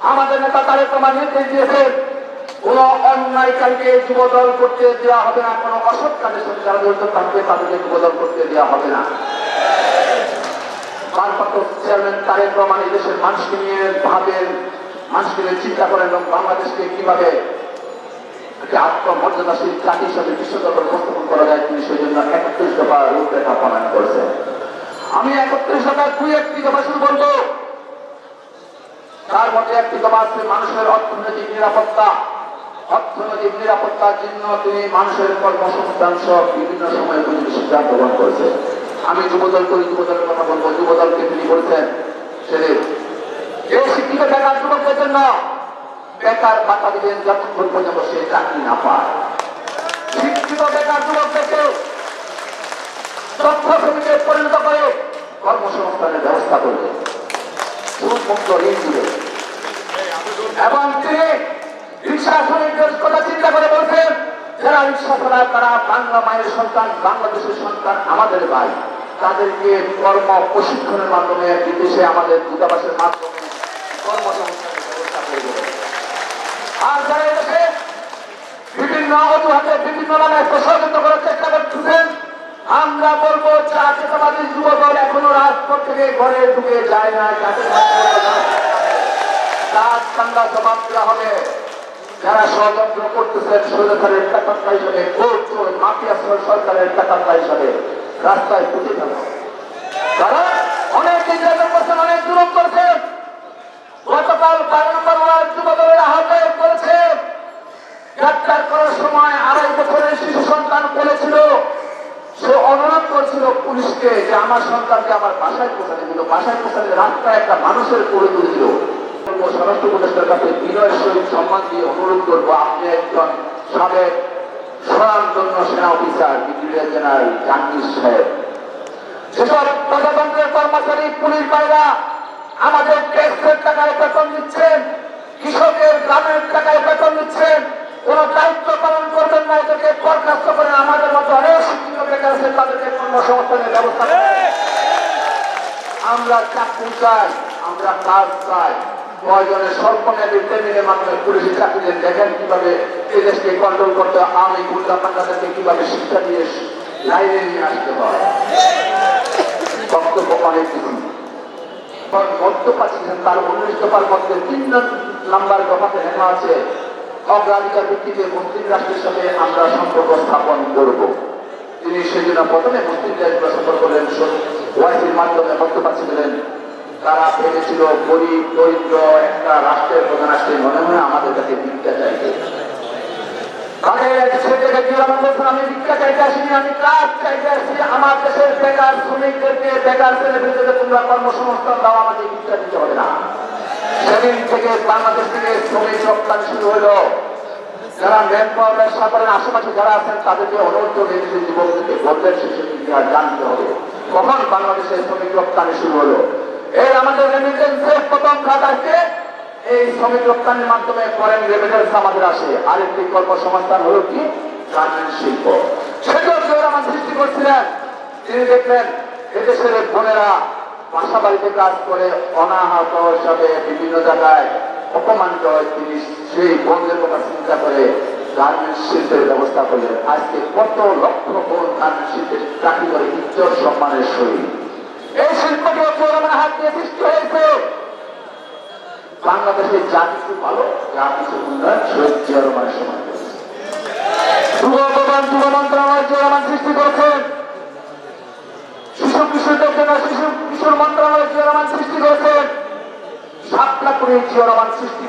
আমাদের নেতা তারেক রহমান নির্দেশ দিয়েছেন, কোন অন্যায়কারীকে যুবদল করতে দেওয়া হবে না, কোন অসৎ কাজের সাথে যারা জড়িত থাকবে তাদেরকে যুবদল করতে দেওয়া হবে না। চেয়ারম্যান দেশের ভাবেন চিন্তা করেন এবং বাংলাদেশকে কীভাবে করা যায় সেই জন্য একত্রিশ দফা আমি একত্রিশ দফায় দুই একটি দফা শুরু করব তার মধ্যে একটি আছে, মানুষের অর্থনৈতিক নিরাপত্তা। অর্থনৈতিক নিরাপত্তার জন্য তিনি মানুষের কর্মসংস্থান সহ বিভিন্ন সময়ে তিনি সিদ্ধান্ত গ্রহণ করেছেন আমি যুবদল করি, যুবদলের কথা বলব। যুবদলকে তিনি বলছেন, সেদিন এই শিক্ষিত বেকার যুবকদের জন্য বেকার ভাতা দিবেন যতক্ষণ পর্যন্ত সে চাকরি না পায়। শিক্ষিত বেকার যুবকদেরকে তথ্য শ্রমিকে পরিণত করে কর্মসংস্থানের ব্যবস্থা করবে। সুমুক্ত ঋণ দিবে। এবং তিনি কথা চিন্তা করে যারা তারা মায়ের সন্তান, বাংলাদেশের সন্তান, আমাদের ভাই। তাদেরকে কর্ম প্রশিক্ষণের মাধ্যমে বিদেশে আমাদের দূতাবাসের মাধ্যমে আর যারা বিভিন্ন বিভিন্ন নামে আমরা বলব, জাতীয়তাবাদী যুবদল এখনও রাজপথ থেকে ঘরে ঢুকে যায় না তার চাঙ্গা জবাব দেওয়া হবে। যারা ষড়যন্ত্র করতেছেন সরকারের টাকা হিসাবে ভোট চোর মাফিয়া সরকারের টাকা হিসাবে রাস্তায় পুঁতে ফেলা। অনেক নির্যাতন করছেন অনেক দুরম করছেন গতকাল বারো নম্বর ওয়ার্ড যুবদলের আহ্বায়ক করেছেন গ্রেপ্তার করার সময় আড়াই বছরের শিশু সন্তান বলেছিল, সে অনুরোধ করেছিল পুলিশকে যে আমার সন্তানকে আমার বাসায় পৌঁছাতে দিল। বাসায় পৌঁছাতে রাস্তায় একটা মানুষের করে তুলে বলব স্বরাষ্ট্র উপদেষ্টার কাছে বিনয়ের সহিত সম্মান দিয়ে অনুরোধ করব, আপনি একজন সাবেক স্বনামধন্য সেনা অফিসার, ব্রিগেডিয়ার জেনারেল জাহাঙ্গীর সাহেব। যেসব প্রজাতন্ত্রের কর্মচারী, পুলিশ ভাইরা আমাদের ট্যাক্সের টাকায় বেতন দিচ্ছেন, কৃষকের গ্রামের টাকায় বেতন দিচ্ছেন, কোন দায়িত্ব পালন করবেন না, এদেরকে বরখাস্ত করে আমাদের মতো অনেক শিক্ষিত বেকার আছেন তাদেরকে কর্মসংস্থানের ব্যবস্থা আমরা চাকরি চাই, আমরা কাজ চাই। প্রয়োজনে স্বল্প ট্রেনিংয়ের মাধ্যমে পুলিশের চাকরি দেন দেখেন কীভাবে এই দেশকে কন্ট্রোল করতে আমি গুন্ডা পান্ডাদেরকে কীভাবে শিক্ষা দিয়ে লাইনে নিয়ে আসতে হয়? বক্তব্য অনেক কিছু মধ্যপ্রাচী তার উনিশ দফার মধ্যে তিন নাম্বার দফাতে লেখা আছে। অগ্রাধিকার ভিত্তিতে মুসলিম রাষ্ট্রের সাথে আমরা সম্পর্ক স্থাপন করব। তিনি সেজন্য প্রথমে মুসলিম দেশগুলো সম্পর্ক করলেন ওয়াইসির মাধ্যমে মধ্যপ্রাচী দিলেন তারা ভেবেছিল গরিব, দরিদ্র একটা রাষ্ট্রের প্রধান আসলে মনে হয় আমাদের কাছে ভিক্ষা চাইতে আমি কাজ চাইতে আমার দেশের বেকার বেকার কর্মসংস্থান আমাকে দিতে হবে না। থেকে বাংলাদেশ থেকে শ্রমিক শুরু হলো। যারা ব্যবসা করেন, আশেপাশে যারা আছেন, তাদেরকে অনুরোধ নিজেদের যুবকদেরকে ভোটের শেষে জানতে হবে। কখন বাংলাদেশে শ্রমিক রপ্তানি শুরু হলো? এর আমাদের রেমিটেন্সের প্রথম খাত আসছে এই শ্রমিক রপ্তানির মাধ্যমে ফরেন রেমিটেন্স আমাদের আসে। আরেকটি কর্মসংস্থান হলো কি? গার্মেন্ট শিল্প। সেটাও আমার সৃষ্টি করছিলেন, তিনি দেখলেন, এদেশের বোনেরা বাসা বাড়িতে কাজ করে, অনাহত হিসাবে বিভিন্ন জায়গায় অপমানিত হয়। তিনি সেই বোনদের কথা চিন্তা করে গার্মেন্টস শিল্পের ব্যবস্থা করলেন। আজকে কত লক্ষ বোন গার্মেন্টস শিল্পের চাকরি করে ইজ্জত সম্মানের সহিত। এই শিল্পটি প্রোগ্রামের হাত দিয়ে সৃষ্টি হয়েছে। বাংলাদেশের যা কিছু ভালো, যা কিছু উন্নয়ন শহীদ মন্ত্রণালয় সৃষ্টি সাতটা করে সৃষ্টি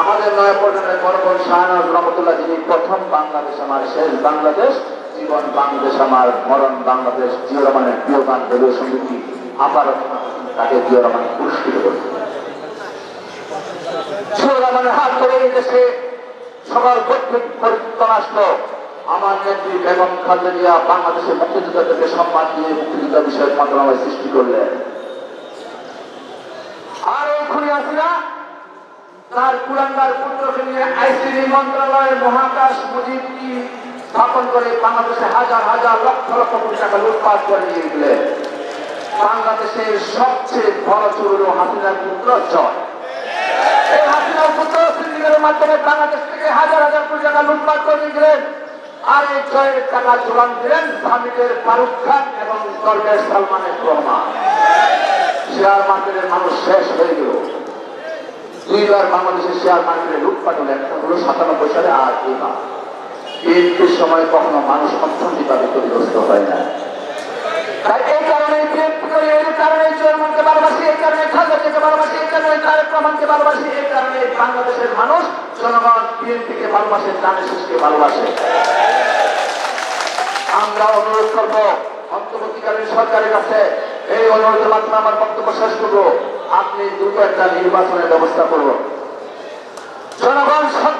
আমাদের নয় পর্যটনের বড় শাহনাজ রহমতুল্লাহ যিনি প্রথম বাংলাদেশ, আমার শেষ বাংলাদেশ। জীবন বাংলাদেশ, আমার মরণ বাংলাদেশ, জিয়া রহমানের প্রিয় গান দলীয় সমিতি আবার তাকে জিয়া রহমান পুরস্কৃত মুক্তিযোদ্ধাদেরকে সম্মান দিয়ে মন্ত্রণালয় সৃষ্টি করলেন। আর তার মন্ত্রণালয়ের মহাকাশ মুজিবটি স্থাপন করে বাংলাদেশে হাজার হাজার লক্ষ লক্ষ কোটি টাকা লুটপাট করে নিয়ে গেলেন বাংলাদেশের সবচেয়ে বড় চোর হাসিনার পুত্র জয়। মাধ্যমে বাংলাদেশ থেকে হাজার হাজার কোটি টাকা লুটপাট করে দিলেন আর এই জয়ের টাকা যোগান দিলেন স্বামীদের ফারুক খান এবং সালমানের রহমান। শেয়ার মার্কেটের মানুষ শেষ হয়ে গেল। দুইবার বাংলাদেশের শেয়ার মার্কেটে লুটপাট হলো, একটা হলো সাতানব্বই সালে আর দুইবার। বিএনপির সময় কখনো মানুষ অর্থনৈতিকভাবে ক্ষতিগ্রস্ত হয় না। এই আমরা অনুরোধ করব সরকারের কাছে এই অনুরোধের মাধ্যমে আমার বক্তব্য শেষ করব। আপনি দ্রুত একটা নির্বাচনের ব্যবস্থা করব জনগণ